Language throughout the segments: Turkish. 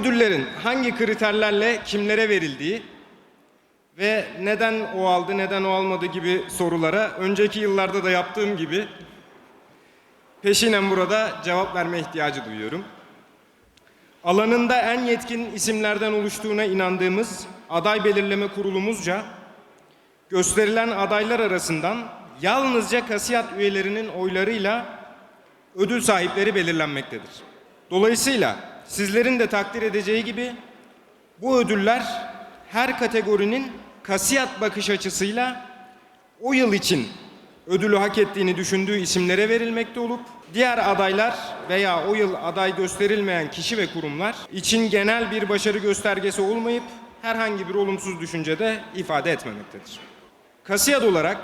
ödüllerin hangi kriterlerle kimlere verildiği ve neden o aldı, neden o almadı gibi sorulara önceki yıllarda da yaptığım gibi peşinen burada cevap verme ihtiyacı duyuyorum. Alanında en yetkin isimlerden oluştuğuna inandığımız aday belirleme kurulumuzca gösterilen adaylar arasından yalnızca kasiyat üyelerinin oylarıyla ödül sahipleri belirlenmektedir. Dolayısıyla sizlerin de takdir edeceği gibi bu ödüller her kategorinin kasiyat bakış açısıyla o yıl için ödülü hak ettiğini düşündüğü isimlere verilmekte olup diğer adaylar veya o yıl aday gösterilmeyen kişi ve kurumlar için genel bir başarı göstergesi olmayıp herhangi bir olumsuz düşüncede ifade etmemektedir. Kasiyat olarak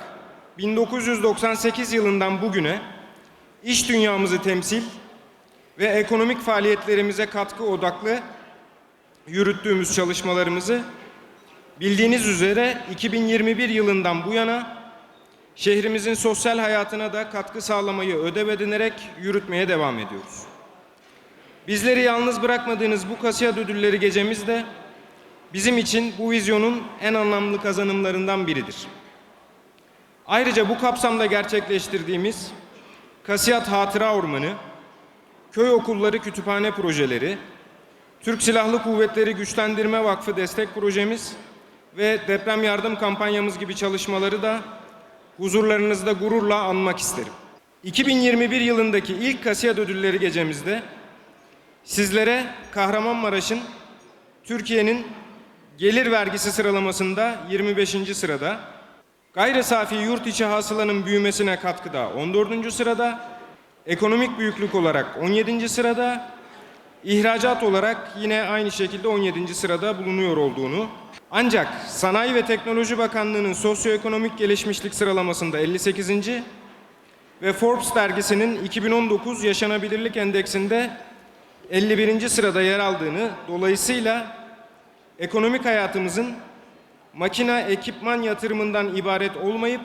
1998 yılından bugüne iş dünyamızı temsil ve ekonomik faaliyetlerimize katkı odaklı yürüttüğümüz çalışmalarımızı bildiğiniz üzere 2021 yılından bu yana şehrimizin sosyal hayatına da katkı sağlamayı ödev edinerek yürütmeye devam ediyoruz. Bizleri yalnız bırakmadığınız bu kasiyat ödülleri gecemiz de bizim için bu vizyonun en anlamlı kazanımlarından biridir. Ayrıca bu kapsamda gerçekleştirdiğimiz Kasiyat Hatıra Ormanı, köy okulları kütüphane projeleri, Türk Silahlı Kuvvetleri Güçlendirme Vakfı destek projemiz ve deprem yardım kampanyamız gibi çalışmaları da huzurlarınızda gururla anmak isterim. 2021 yılındaki ilk Kasiyat Ödülleri gecemizde sizlere Kahramanmaraş'ın Türkiye'nin gelir vergisi sıralamasında 25. sırada, gayri safi yurt içi hasılanın büyümesine katkıda 14. sırada, ekonomik büyüklük olarak 17. sırada, ihracat olarak yine aynı şekilde 17. sırada bulunuyor olduğunu, ancak Sanayi ve Teknoloji Bakanlığı'nın sosyoekonomik gelişmişlik sıralamasında 58. ve Forbes dergisinin 2019 Yaşanabilirlik Endeksinde 51. sırada yer aldığını, dolayısıyla ekonomik hayatımızın makine ekipman yatırımından ibaret olmayıp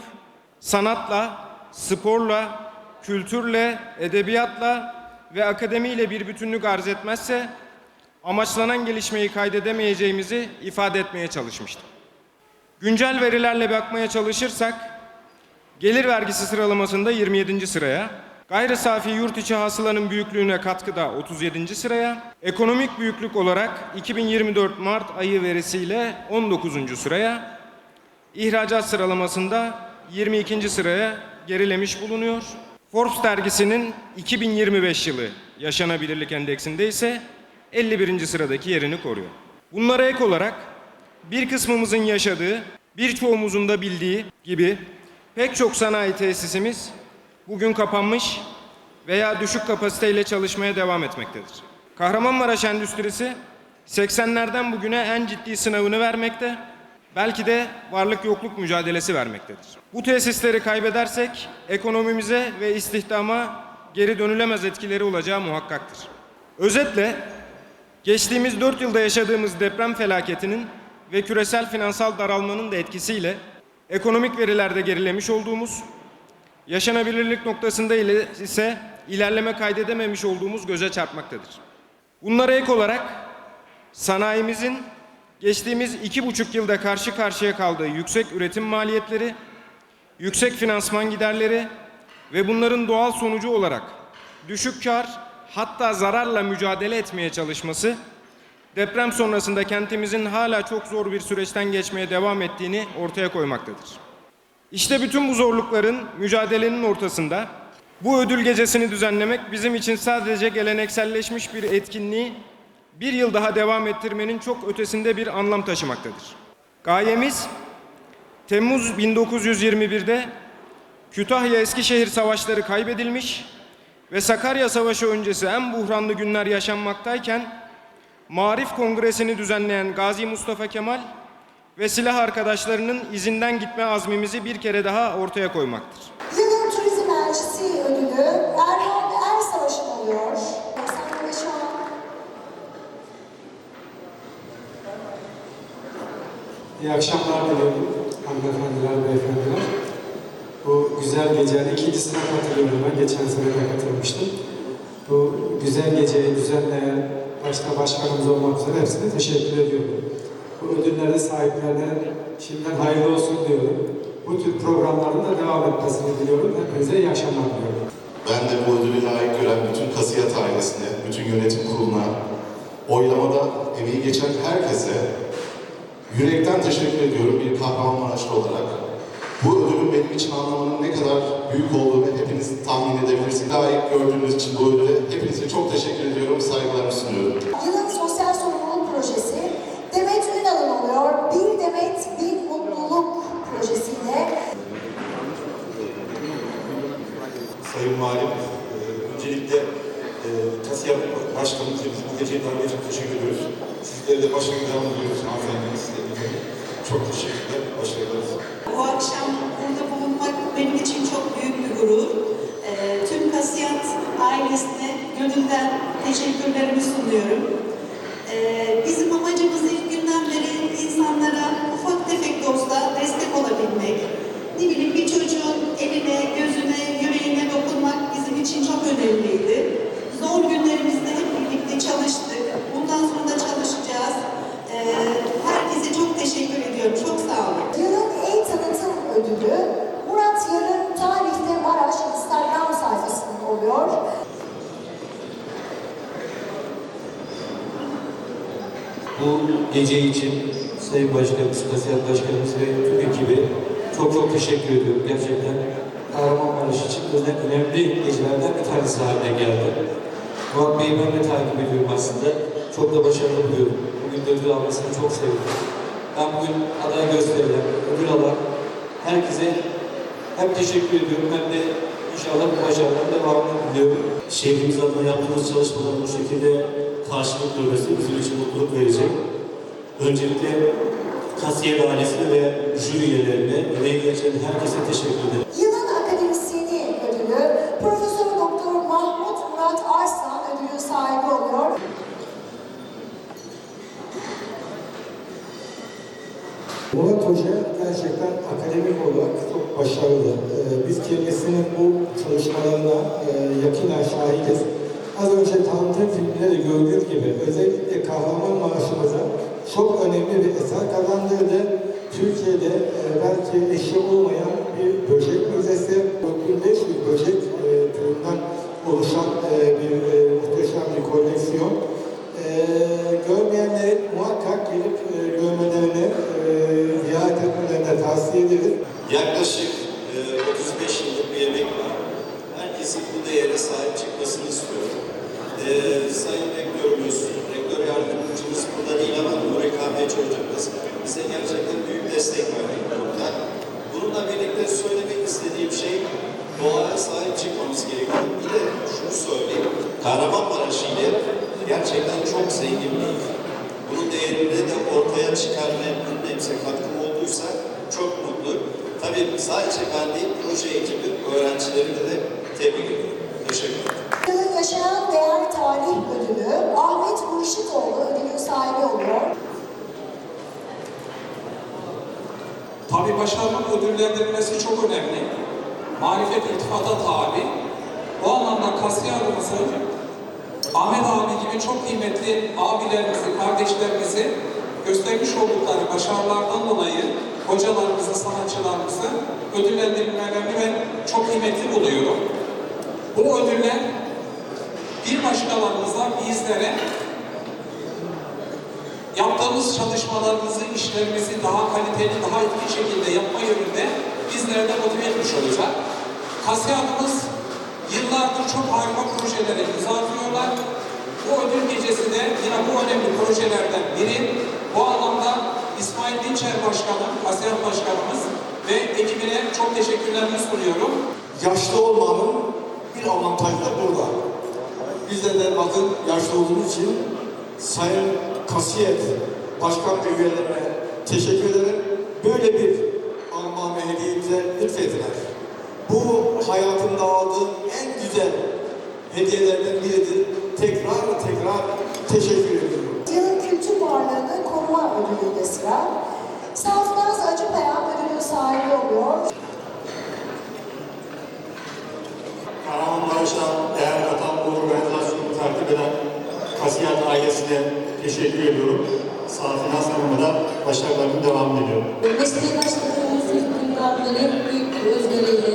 sanatla, sporla, kültürle, edebiyatla ve akademiyle bir bütünlük arz etmezse amaçlanan gelişmeyi kaydedemeyeceğimizi ifade etmeye çalışmıştım. Güncel verilerle bakmaya çalışırsak gelir vergisi sıralamasında 27. sıraya, gayri safi yurt içi hasılanın büyüklüğüne katkıda 37. sıraya, ekonomik büyüklük olarak 2024 Mart ayı verisiyle 19. sıraya, ihracat sıralamasında 22. sıraya gerilemiş bulunuyor. Forbes dergisinin 2025 yılı yaşanabilirlik endeksinde ise 51. sıradaki yerini koruyor. Bunlara ek olarak bir kısmımızın yaşadığı, birçoğumuzun da bildiği gibi pek çok sanayi tesisimiz bugün kapanmış veya düşük kapasiteyle çalışmaya devam etmektedir. Kahramanmaraş Endüstrisi 80'lerden bugüne en ciddi sınavını vermekte, belki de varlık yokluk mücadelesi vermektedir. Bu tesisleri kaybedersek ekonomimize ve istihdama geri dönülemez etkileri olacağı muhakkaktır. Özetle geçtiğimiz 4 yılda yaşadığımız deprem felaketinin ve küresel finansal daralmanın da etkisiyle ekonomik verilerde gerilemiş olduğumuz, yaşanabilirlik noktasında ise ilerleme kaydedememiş olduğumuz göze çarpmaktadır. Bunlara ek olarak sanayimizin geçtiğimiz iki buçuk yılda karşı karşıya kaldığı yüksek üretim maliyetleri, yüksek finansman giderleri ve bunların doğal sonucu olarak düşük kar hatta zararla mücadele etmeye çalışması deprem sonrasında kentimizin hala çok zor bir süreçten geçmeye devam ettiğini ortaya koymaktadır. İşte bütün bu zorlukların, mücadelenin ortasında bu ödül gecesini düzenlemek bizim için sadece gelenekselleşmiş bir etkinliği bir yıl daha devam ettirmenin çok ötesinde bir anlam taşımaktadır. Gayemiz Temmuz 1921'de Kütahya-Eskişehir savaşları kaybedilmiş ve Sakarya Savaşı öncesi en buhranlı günler yaşanmaktayken Marif Kongresi'ni düzenleyen Gazi Mustafa Kemal ve silah arkadaşlarının izinden gitme azmimizi bir kere daha ortaya koymaktır. Yılın Turizm Elçisi ödülü Erhan Ersavaş'ın oluyor. Sahnede şu an İyi akşamlar diliyorum hanımefendiler, beyefendiler. Bu güzel gecenin ikincisine katılıyorum ben. Geçen sene de katılmıştım. Bu güzel geceyi düzenleyen başta başkanımız olmak üzere hepsine teşekkür ediyorum. Bu ödülleri sahiplerine şimdiden hayırlı olsun diyorum. Bu tür programların da devam etmesini diliyorum. Hepinize iyi akşamlar diliyorum. Ben de bu ödülü layık gören bütün kasiyat ailesine, bütün yönetim kuruluna, oylamada emeği geçen herkese yürekten teşekkür ediyorum bir Kahramanmaraşlı olarak. Bu ödülün benim için anlamının ne kadar büyük olduğunu hepiniz tahmin edebilirsiniz. Layık gördüğünüz için bu ödüle hepinize çok teşekkür ediyorum, saygılarımı sunuyorum. Yılın sosyal sorumluluk projesi Demet Ünal'ın oluyor. Bir Demet, bir mutluluk projesiyle Sayın Valim, e, öncelikle e, kasiyer başkanımıza biz bu geceyi davet için teşekkür ediyoruz. Sizlere de başarılı devam ediyoruz hanımefendi, size de çok teşekkürler, başarılar. Bu akşam burada bulunmak benim için çok büyük bir gurur. Ee, tüm Kasiyat ailesine gönülden teşekkürlerimi sunuyorum. Ee, bizim amacımız ilk günden beri insanlara ufak tefek de olsa destek olabilmek. Ne bileyim bir çocuğun eline, gözüne, yüreğine dokunmak bizim için çok önemliydi. Zor günlerimizde hep birlikte çalıştık. Bundan sonra da çalışacağız. Ee, herkese çok teşekkür ediyorum. Çok sağ olun. Yılın en tanıtım ödülü Murat Yarın Tarihte Maraş Instagram sayfasında oluyor. Bu gece için Sayın Başkanımız, Kasiyat Başkanımız ve tüm ekibi çok çok teşekkür ediyorum. Gerçekten Kahramanmaraş için özel önemli gecelerden bir tanesi haline geldi. Murat Bey'i ben de takip ediyorum aslında. Çok da başarılı buluyorum. Bugün de ödül almasını çok sevindim. Ben bugün aday gösterilen, ödül alan herkese hem teşekkür ediyorum hem de inşallah bu başarıların devamını diliyorum. şehrimiz adına yaptığımız çalışmaların bu şekilde karşılık görmesi bizim için mutluluk verecek. Öncelikle kasiyer ailesine ve jüri üyelerine, emeği geçen herkese teşekkür ederim. Yılın akademisyeni ödülü Profesör Doktor Mahmut Murat Arslan ödülün sahibi oluyor. Murat Hoca gerçekten akademik olarak çok başarılı. Ee, Biz kendisinin bu çalışmalarına e, yakinen şahidiz. Az önce tanıtım filminde de gördüğünüz gibi özellikle Kahramanmaraş'ımıza çok önemli bir eser kazandırdı. Türkiye'de e, belki eşi olmayan bir böcek müzesi, 4500 böcek e, türünden oluşan e, bir e, muhteşem bir koleksiyon. E, görmeyenlerin muhakkak gelip e, görmelerini, e, ziyaret etmelerini tavsiye ederiz. Yaklaşık e, 35 yıllık bir emek var. Herkesin bu değere sahip çıkmasını istiyorum. E, Sayın Rektörümüz, Rektör Yardımcımız burada değil ama Nuri Kahveci Hocamız bize gerçekten büyük destek verdi bu konuda. Bununla birlikte söylemek istediğim şey doğaya sahip çıkmamız gerekiyor. Bir de şunu söyleyeyim, Kahramanmaraş ile gerçekten çok zengin bir il. Bunun değerini de ortaya çıkarmaya bir nebze katkım olduysa çok mutlu. Tabii sadece ben değil, proje ekibi, öğrencilerimi de tebrik ediyorum. Teşekkür ederim. Yılın Yaşayan Değer Tarih Ödülü Ahmet Murşitoğlu ödülün sahibi oluyor. Tabii başarının ödüllendirilmesi çok önemli. Marifet irtifata tabi. Bu anlamda kasiyerimizi Ahmet abi gibi çok kıymetli abilerimizi, kardeşlerimizi göstermiş oldukları başarılardan dolayı hocalarımızı, sanatçılarımızı ödüllendirmelerini ben çok kıymetli buluyorum. Bu ödüller bir başkalarımıza, bizlere yaptığımız çalışmalarımızı, işlerimizi daha kaliteli, daha etkili şekilde yapma yönünde bizleri de motive etmiş olacak. Kasiyatımız yıllardır çok harika projelere imza atıyorlar. Bu ödül gecesi de yine bu önemli projelerden biri. Bu anlamda İsmail Dinçer Başkanım, Kasiyat Başkanımız ve ekibine çok teşekkürlerimi sunuyorum. Yaşlı olmanın bir avantajı da burada. Bizler de bakın yaşlı olduğumuz için Sayın Kasiyet Başkan ve üyelerine teşekkür ederim. Böyle bir ve hediyemize lütfettiler. Bu hayatımda aldığım en güzel hediyelerden biridir. Tekrar tekrar teşekkür ediyorum. Yılın Kültür Varlığını Koruma Ödülü'nde sıra. Safnaz Acıpayam ödülün sahibi oluyor. Kahramanmaraş'a değer katan bu organizasyonu takip başlayan Kasiyat ailesine teşekkür ediyorum. Safinaz Hanım'a da başarılarının devamını diliyorum. Mesleğe başladığımız ilk günden beri büyük bir özveriyle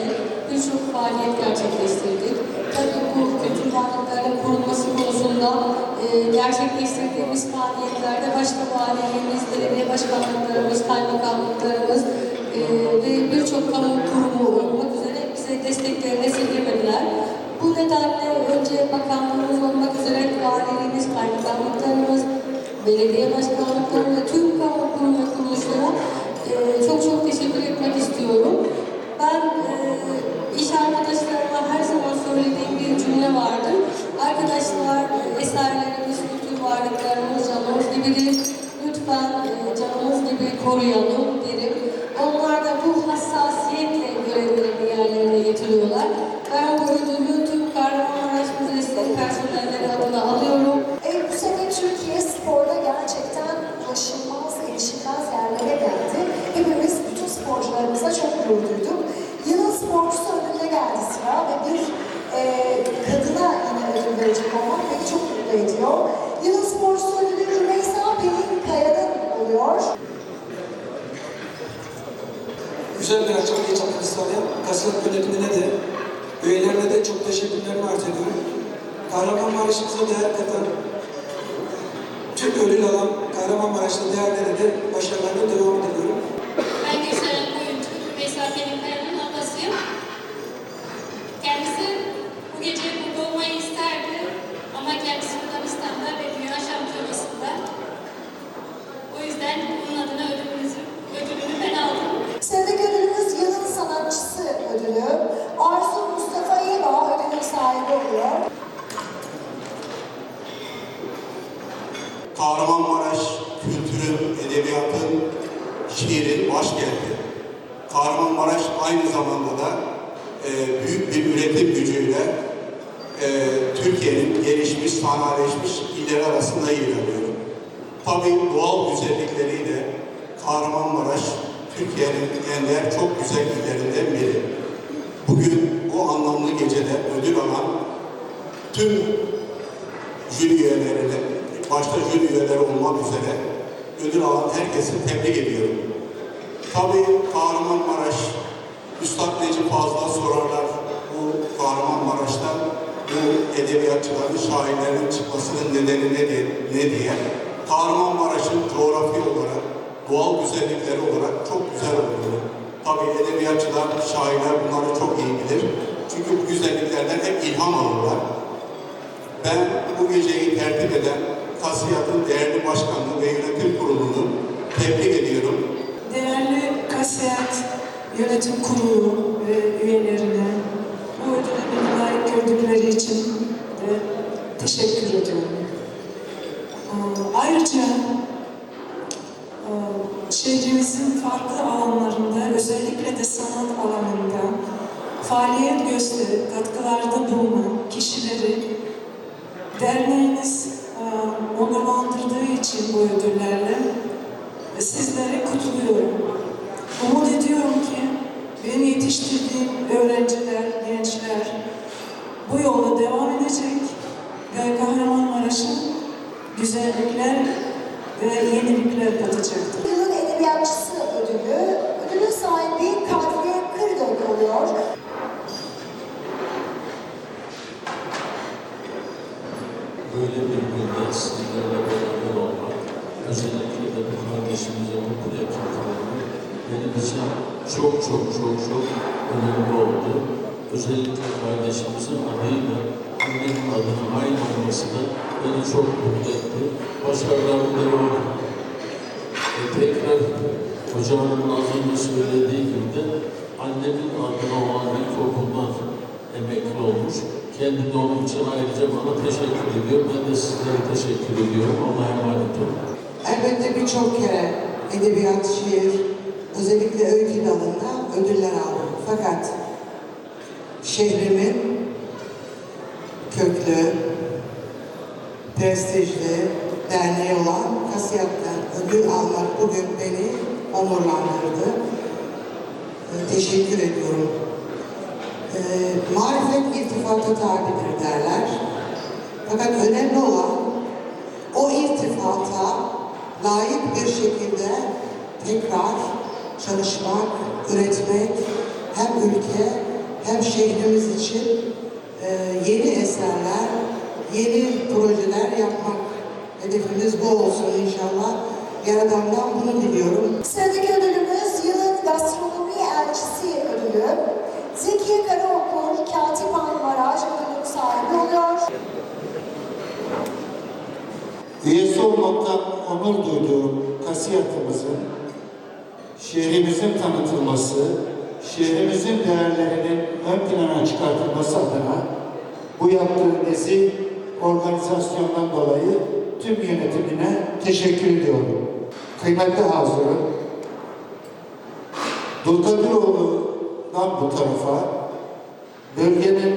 birçok faaliyet gerçekleştirdik. Tabii bu kültür varlıklarının korunması konusunda e, gerçekleştirdiğimiz faaliyetlerde başta valiliğimiz, belediye başkanlıklarımız, kaymakamlıklarımız e, ve birçok kamu kurumu olmak üzere bize desteklerini esirgemediler. Bu nedenle önce bakanlığımız olmak üzere valiliğimiz, kaymakamlıklarımız, belediye başkanlıkları ve tüm kamu kurum kuruluşlara e, çok çok teşekkür etmek istiyorum. Ben e, iş arkadaşlarıma her zaman söylediğim bir cümle vardır. Arkadaşlar e, eserlerimiz, kültür varlıklarımız canımız gibidir. Lütfen e, canımız gibi koruyalım derim. Onlar da bu hassasiyetle Şampiyonası'nda. O yüzden bunun adına ödülümüzü, ödülünü ben aldım. Sıradaki ödülümüz Yılın Sanatçısı ödülü. Arzu Mustafa Yeba ödülün sahibi oluyor. Kahramanmaraş kültürün, edebiyatın, şiirin başkenti. Kahramanmaraş aynı zamanda da e, büyük bir üretim gücüyle e, Türkiye'nin gelişmiş, sanayileşmiş illeri arasında yer alıyor. Tabii doğal güzellikleriyle Kahramanmaraş Türkiye'nin ender çok güzel illerinden biri. Bugün bu anlamlı gecede ödül alan tüm jüri üyelerine, başta jüri üyeleri olmak üzere ödül alan herkesi tebrik ediyorum. Tabii Kahramanmaraş, Üstad Necip Fazla sorarlar bu Kahramanmaraş'tan bu edebiyatçıların, şairlerin çıkmasının nedeni ne diye, ne diye. Kahramanmaraş'ın coğrafi olarak, doğal güzellikleri olarak çok güzel olduğunu. Tabii edebiyatçılar, şairler bunları çok iyi bilir. Çünkü bu güzelliklerden hep ilham alırlar. Ben bu geceyi tertip eden Kasiyat'ın değerli başkanlığı ve yönetim kurulunu tebrik ediyorum. Değerli Kasiyat Yönetim Kurulu ve üyelerine bu ödülü layık gördükleri için de teşekkür ediyorum. Ayrıca e, şehrimizin farklı alanlarında, özellikle de sanat alanında faaliyet gösterip katkılarda bulunan kişileri derneğimiz e, onurlandırdığı için bu ödüllerle sizlere kutluyorum. Umut ediyorum ki benim yetiştirdiğim öğrenciler, gençler bu yola devam edecek güzellikler ve yenilikler katacaktır. Yılın Edebiyatçısı ödülü. Ödülün sahibi Kadriye Kırdök oluyor. böyle bir günde sizlerle beraber olmak, özellikle de bu kardeşimize mutlu yakınlarını benim için çok çok çok çok önemli oldu. Özellikle kardeşimizin adıyla annenin adının aynı olması da beni çok mutlu etti. Başarılarım devam e, tekrar hocamın az önce söylediği gibi de annemin adına olan ilkokuldan emekli olmuş. Kendi de onun için ayrıca bana teşekkür ediyor. Ben de sizlere teşekkür ediyorum. Allah'a emanet olun. Elbette birçok kere edebiyat, şiir, özellikle öykü dalında ödüller aldım. Fakat şehrimin köklü, prestijli derneği olan Kasiyat'tan ödül almak bugün beni onurlandırdı. Ee, Teşekkür ediyorum. Ee, marifet iltifata tabidir derler. Fakat önemli olan o irtifata layık bir şekilde tekrar çalışmak, üretmek hem ülke hem şehrimiz için e, yeni eserler, yeni projeler yapmak. Hedefimiz bu olsun inşallah. Yaradan'dan bunu diliyorum. Sıradaki ödülümüz yılın gastronomi elçisi ödülü. Zeki Karaokur, Katip Han Maraş ödülünün sahibi oluyor. Üyesi olmaktan onur duyduğum kasiyatımızın şehrimizin tanıtılması, şehrimizin değerlerinin ön plana çıkartılması adına bu yaptığı nezih organizasyondan dolayı tüm yönetimine teşekkür ediyorum. Kıymetli hazırım, Dulkadiroğlu'dan bu tarafa bölgenin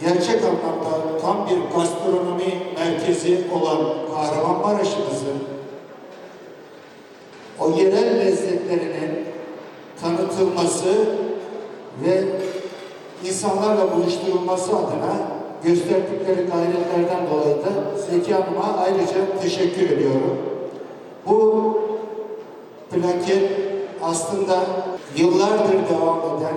gerçek anlamda tam bir gastronomi merkezi olan Kahramanmaraş'ımızın o yerel lezzetlerinin tanıtılması ve insanlarla buluşturulması adına gösterdikleri gayretlerden dolayı da Zeki Hanım'a ayrıca teşekkür ediyorum. Bu plaket aslında yıllardır devam eden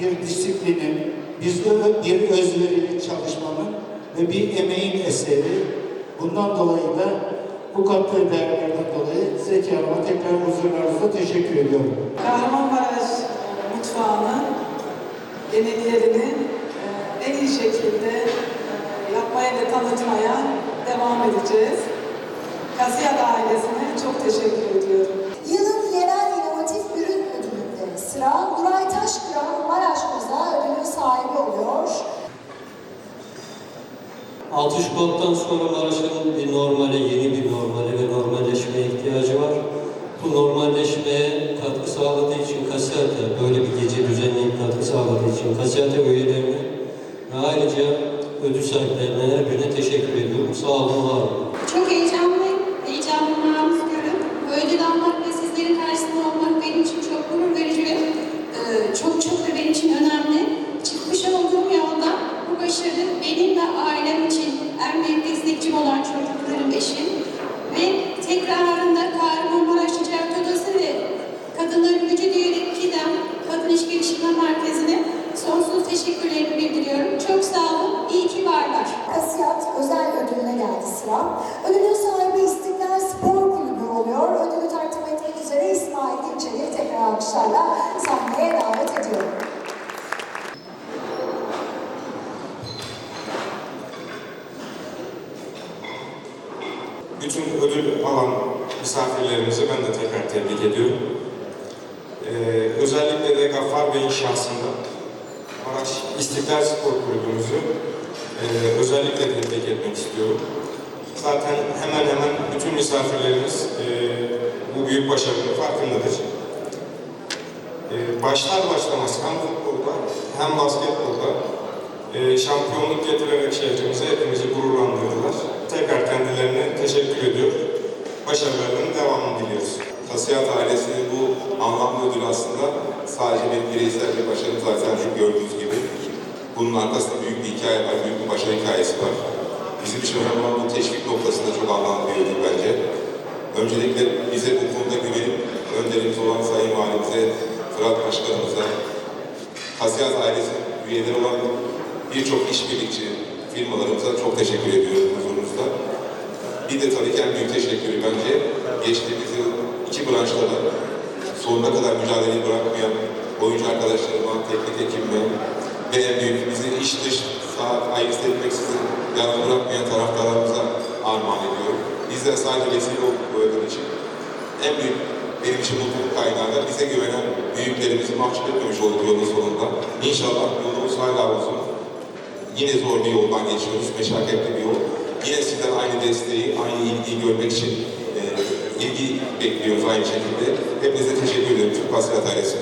bir disiplinin, bizde bir özverili çalışmanın ve bir emeğin eseri. Bundan dolayı da bu katlı değerlerden dolayı Zeki Hanım'a tekrar huzurlarınızda teşekkür ediyorum. Kahramanmaraş mutfağının yemeklerini en iyi şekilde e, yapmaya ve tanıtmaya devam edeceğiz. Kasiyat ailesine çok teşekkür ediyorum. Yılın yerel inovatif ürün ödülünde sıra Nuray Taşkıran Maraş Oza ödülünün sahibi oluyor. 6 Şubat'tan sonra Maraş'ın bir normale, yeni bir normale ve normalleşmeye ihtiyacı var. Bu normalleşmeye katkı sağladığı için Kasiyat'a böyle bir gece düzenleyip katkı sağladığı için Kasiyat'a üyelerine ve ayrıca ödül sahiplerine her teşekkür ediyorum. Sağ olun, var olun. Çok heyecanlı, heyecanlanmamız görüp bu ödül almak ve sizlerin karşısında olmak benim için çok gurur verici ve e, çok çok da benim için önemli. Çıkmış olduğum yolda bu başarı benim ve ailem için en büyük destekçim olan çocuklarım, eşim ve tekrarında Kahramanmaraş Ticaret Odası ve Kadınların Gücü diyerek KİDEM Kadın İş Geliştirme Merkezi'ne sonsuz teşekkürlerimi bildiriyorum. Çok sağ olun, iyi ki varlar. Kasiyat özel ödülüne geldi sıra. Ödülün sahibi İstiklal Spor Kulübü oluyor. Ödülü takdim etmek üzere İsmail Dinçer'i tekrar alkışlarla sahneye davet ediyorum. Bütün ödül alan misafirlerimizi ben de tekrar tebrik ediyorum. Ee, özellikle de Gaffar Bey'in şahsında Maraş İstiklal Spor Kulübümüzü e, özellikle tebrik etmek istiyorum. Zaten hemen hemen bütün misafirlerimiz e, bu büyük başarının farkındadır. E, başlar başlamaz hem futbolda hem basketbolda e, şampiyonluk getirerek şehrimize hepimizi gururlandırdılar. Tekrar kendilerine teşekkür ediyor. Başarılarının devamını diliyoruz. Kasiyat ailesinin bu anlamlı ödülü aslında sadece bir bireysel bir başarı zaten gördüğünüz gibi. Bunun arkasında büyük bir hikaye var, büyük bir başarı hikayesi var. Bizim için önemli olan bu teşvik noktasında çok anlamlı bir ödül bence. Öncelikle bize bu konuda güvenip önderimiz olan Sayın Valimize, Fırat Başkanımıza, Kasiyat ailesi üyeleri olan birçok işbirlikçi firmalarımıza çok teşekkür ediyorum huzurunuzda. Bir de tabii ki en büyük teşekkürü bence geçtiğimiz yıl iki branşta da sonuna kadar mücadeleyi bırakmayan oyuncu arkadaşlarıma, teknik ekibime ve en büyük bizi iç dış saat ayrısı etmeksizin yalnız bırakmayan taraftarlarımıza armağan ediyorum. Bizler sadece vesile olduk bu ödül için. En büyük benim için mutluluk kaynağı da bize güvenen büyüklerimizi mahcup etmemiş olduk yolun sonunda. İnşallah yolumuz hala uzun. Yine zor bir yoldan geçiyoruz, meşakkatli bir yol. Yine sizden aynı desteği, aynı ilgiyi görmek için e, ilgi bekliyoruz aynı şekilde. Hepinize teşekkür ederim Türk Basket ailesi.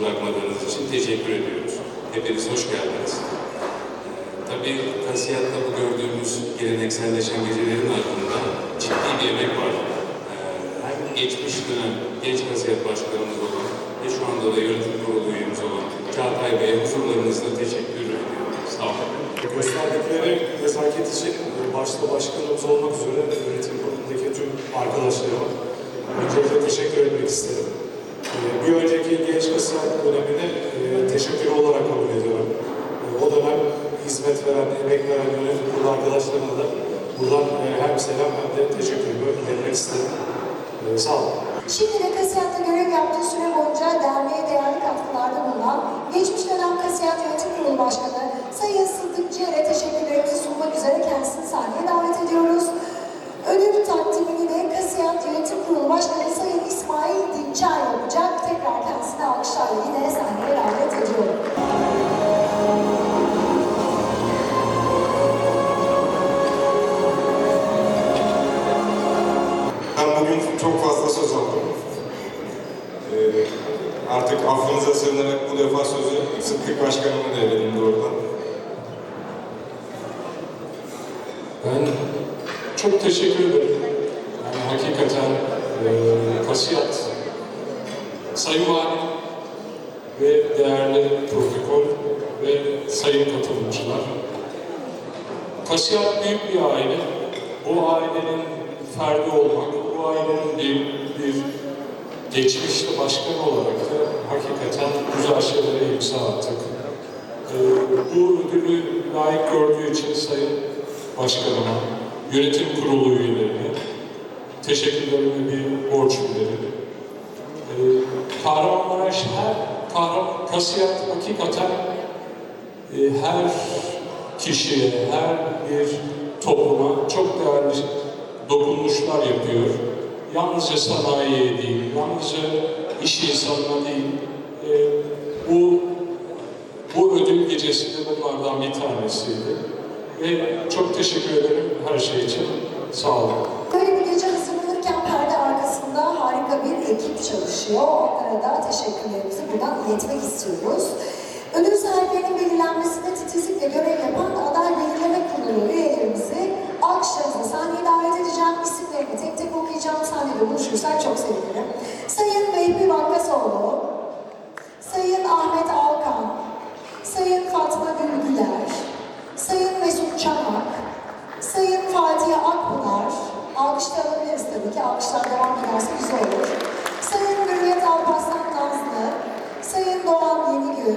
Bırakmadığınız için teşekkür ediyoruz. Hepiniz hoş geldiniz. Tabii Kasiyat'ta bu gördüğümüz gelenekselleşen gecelerin ardında ciddi bir emek var. Ee, Hem geçmiş dönem genç kasiyat başkanımız olan ve şu anda da yönetim kurulu üyemiz olan Çağatay Bey'e huzurlarınızda teşekkür ediyorum. Sağ olun. Gösterdikleri nezaket için başta başkanımız olmak üzere yönetim kurulundaki tüm arkadaşlarıma öncelikle teşekkür etmek isterim. Ee, Bir önceki genç kasiyer dönemini e, teşekkür olarak kabul ediyorum. E, O dönem hizmet veren, emek veren yönetim kurulu arkadaşlarıma da buradan e, hem selam hem de teşekkürümü iletmek isterim. E, Sağ olun. Şimdi de Kasiyat'ta görev yaptığı süre boyunca derneğe değerli katkılarda bulunan geçmiş dönem Kasiyat Yönetim Kurulu Başkanı çok teşekkür ederim. Yani hakikaten e, Kasiyat, Sayın Valim ve değerli protokol ve sayın katılımcılar. Kasiyat büyük bir aile. Bu ailenin ferdi olmak, bu ailenin bir, bir geçmişte başkan olarak da hakikaten güzel şeylere imza attık. Ee, bu ödülü layık gördüğü için Sayın Başkanıma, yönetim kurulu üyelerine teşekkürlerimi bir borç bilirim. Ee, Kahramanmaraş her, Kahraman, Kasiyat hakikaten e, her kişiye, her bir topluma çok değerli dokunuşlar yapıyor. Yalnızca sanayiye değil, yalnızca iş insanına değil, e, bu bu ödül gecesi de bunlardan bir tanesiydi. Ve çok teşekkür ederim her şey için. Sağ olun. Böyle gece hazırlanırken perde arkasında harika bir ekip çalışıyor. Onlara da teşekkürlerimizi buradan iletmek istiyoruz. Ödül sahiplerinin belirlenmesinde titizlikle görev yapan aday belirleme kurulu üyelerimizi alkışlarınızla sahneye davet edeceğim. İsimlerini tek tek okuyacağım. Sahnede buluşursak çok sevinirim. Sayın Vehbi Vakkasoğlu, Sayın Ahmet Alkan, Sayın Fatma Gülgüler, Sayın Mesut Çanak, Sayın Fatih Akpınar, alkışlar alabiliriz tabii ki, alkışlar devam ederse güzel olur. Sayın Hürriyet Alparslan Nazlı, Sayın Doğan Yenigül,